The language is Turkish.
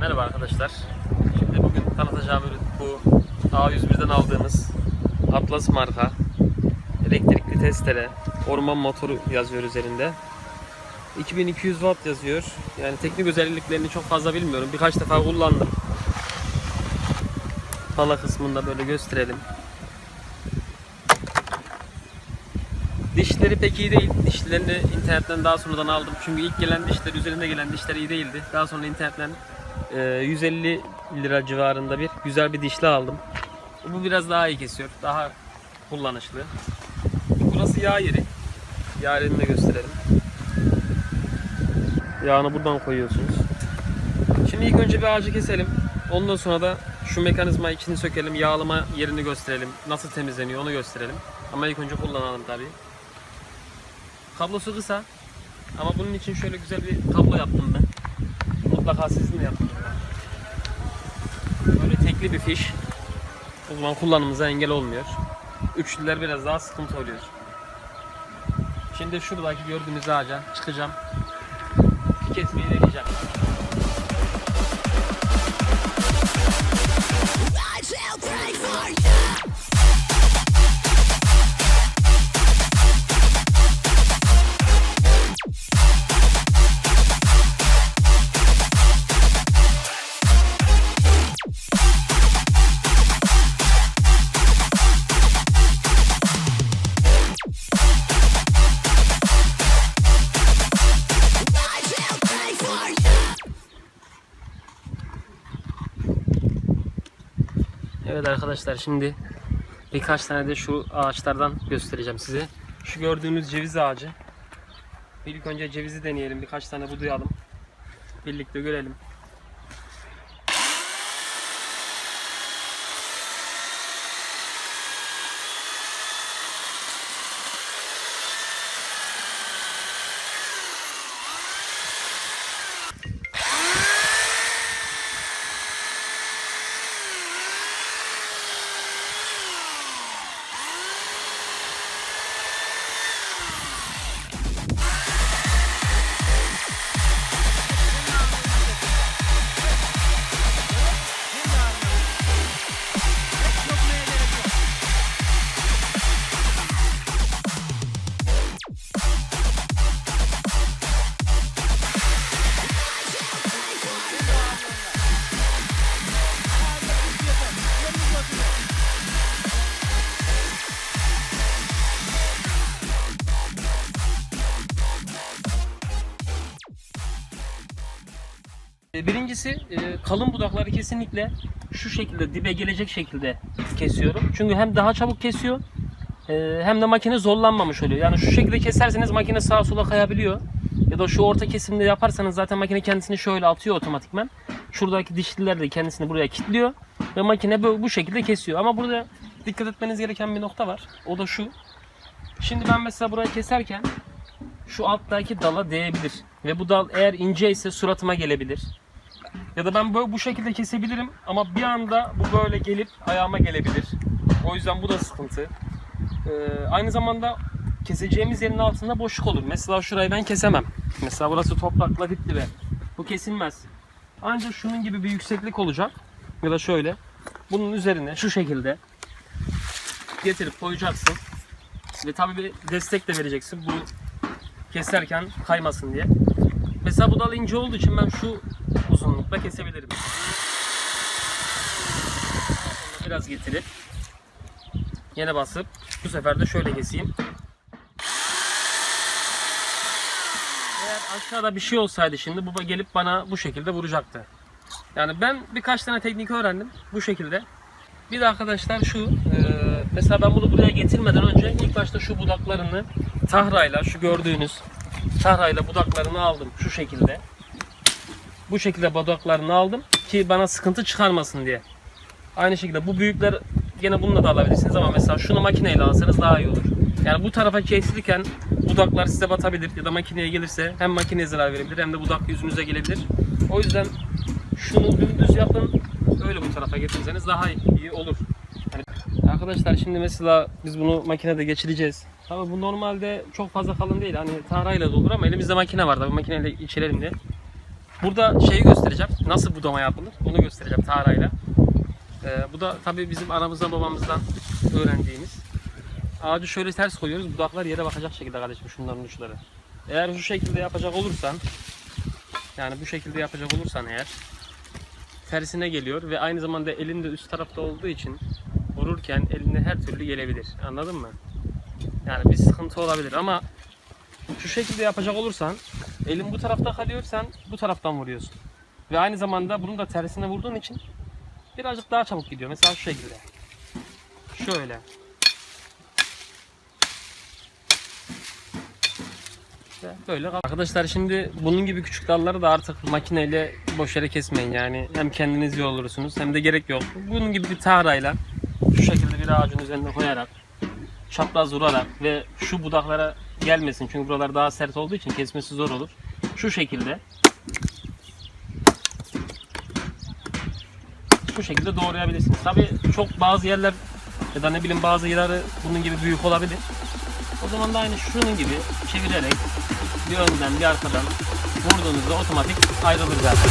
Merhaba arkadaşlar. Şimdi bugün tanıtacağım ürün bu A101'den aldığımız Atlas marka elektrikli testere, orman motoru yazıyor üzerinde. 2200 watt yazıyor. Yani teknik özelliklerini çok fazla bilmiyorum. Birkaç defa kullandım. Pala kısmında böyle gösterelim. Dişleri pek iyi değil. Dişlerini internetten daha sonradan aldım. Çünkü ilk gelen dişler, üzerinde gelen dişler iyi değildi. Daha sonra internetten e, 150 lira civarında bir güzel bir dişli aldım. Bu biraz daha iyi kesiyor. Daha kullanışlı. Burası yağ yeri. Yağ yerini de gösterelim. Yağını buradan koyuyorsunuz. Şimdi ilk önce bir ağacı keselim. Ondan sonra da şu mekanizma içini sökelim. Yağlama yerini gösterelim. Nasıl temizleniyor onu gösterelim. Ama ilk önce kullanalım tabii. Kablosu kısa. Ama bunun için şöyle güzel bir kablo yaptım ben. Mutlaka sizin de yapın. Böyle tekli bir fiş. O zaman kullanımımıza engel olmuyor. Üçlüler biraz daha sıkıntı oluyor. Şimdi şuradaki gördüğünüz ağaca çıkacağım. Kesmeyi deneyeceğim. I. Evet arkadaşlar şimdi birkaç tane de şu ağaçlardan göstereceğim size. Şu gördüğünüz ceviz ağacı. İlk önce cevizi deneyelim. Birkaç tane budayalım. Birlikte görelim. Birincisi e, kalın budakları kesinlikle şu şekilde dibe gelecek şekilde kesiyorum. Çünkü hem daha çabuk kesiyor e, hem de makine zorlanmamış oluyor. Yani şu şekilde keserseniz makine sağa sola kayabiliyor. Ya da şu orta kesimde yaparsanız zaten makine kendisini şöyle atıyor otomatikman. Şuradaki dişliler de kendisini buraya kilitliyor ve makine bu, bu şekilde kesiyor. Ama burada dikkat etmeniz gereken bir nokta var. O da şu. Şimdi ben mesela burayı keserken şu alttaki dala değebilir. Ve bu dal eğer ince ise suratıma gelebilir. Ya da ben böyle bu şekilde kesebilirim ama bir anda bu böyle gelip ayağıma gelebilir. O yüzden bu da sıkıntı. Ee, aynı zamanda keseceğimiz yerin altında boşluk olur. Mesela şurayı ben kesemem. Mesela burası toprakla dip dibe. Bu kesilmez. Ancak şunun gibi bir yükseklik olacak. Ya da şöyle. Bunun üzerine şu şekilde getirip koyacaksın. Ve tabii bir destek de vereceksin. Bu keserken kaymasın diye. Mesela bu dal ince olduğu için ben şu uzunlukta kesebilirim. Biraz getirip yine basıp bu sefer de şöyle keseyim. Eğer aşağıda bir şey olsaydı şimdi bu gelip bana bu şekilde vuracaktı. Yani ben birkaç tane teknik öğrendim bu şekilde. Bir de arkadaşlar şu e, mesela ben bunu buraya getirmeden önce ilk başta şu budaklarını tahrayla şu gördüğünüz tahrayla budaklarını aldım şu şekilde. Bu şekilde budaklarını aldım ki bana sıkıntı çıkarmasın diye. Aynı şekilde bu büyükler gene bununla da alabilirsiniz ama mesela şunu makineyle alsanız daha iyi olur. Yani bu tarafa kesilirken budaklar size batabilir ya da makineye gelirse hem makineye zarar verebilir hem de budak yüzünüze gelebilir. O yüzden şunu dümdüz yapın öyle bu tarafa getirseniz daha iyi olur. Yani arkadaşlar şimdi mesela biz bunu makinede geçireceğiz. Tabii bu normalde çok fazla kalın değil. Hani tahrayla da olur ama elimizde makine var. Tabii makineyle geçirelim diye. Burada şeyi göstereceğim. Nasıl budama yapılır onu göstereceğim tarayla. Ee, bu da tabii bizim anamızdan babamızdan öğrendiğimiz. Ağacı şöyle ters koyuyoruz. Budaklar yere bakacak şekilde kardeşim şunların uçları. Eğer şu şekilde yapacak olursan yani bu şekilde yapacak olursan eğer tersine geliyor ve aynı zamanda elin de üst tarafta olduğu için vururken eline her türlü gelebilir. Anladın mı? Yani bir sıkıntı olabilir ama şu şekilde yapacak olursan elin bu tarafta kalıyor sen bu taraftan vuruyorsun. Ve aynı zamanda bunun da tersine vurduğun için birazcık daha çabuk gidiyor. Mesela şu şekilde. Şöyle. İşte böyle. Arkadaşlar şimdi bunun gibi küçük dalları da artık makineyle boş yere kesmeyin yani. Hem kendiniz yorulursunuz hem de gerek yok. Bunun gibi bir tarayla şu şekilde bir ağacın üzerine koyarak çapraz vurarak ve şu budaklara gelmesin çünkü buralar daha sert olduğu için kesmesi zor olur. Şu şekilde şu şekilde doğrayabilirsiniz. Tabi çok bazı yerler ya da ne bileyim bazı yerleri bunun gibi büyük olabilir. O zaman da aynı şunun gibi çevirerek bir önden bir arkadan vurduğunuzda otomatik ayrılır zaten.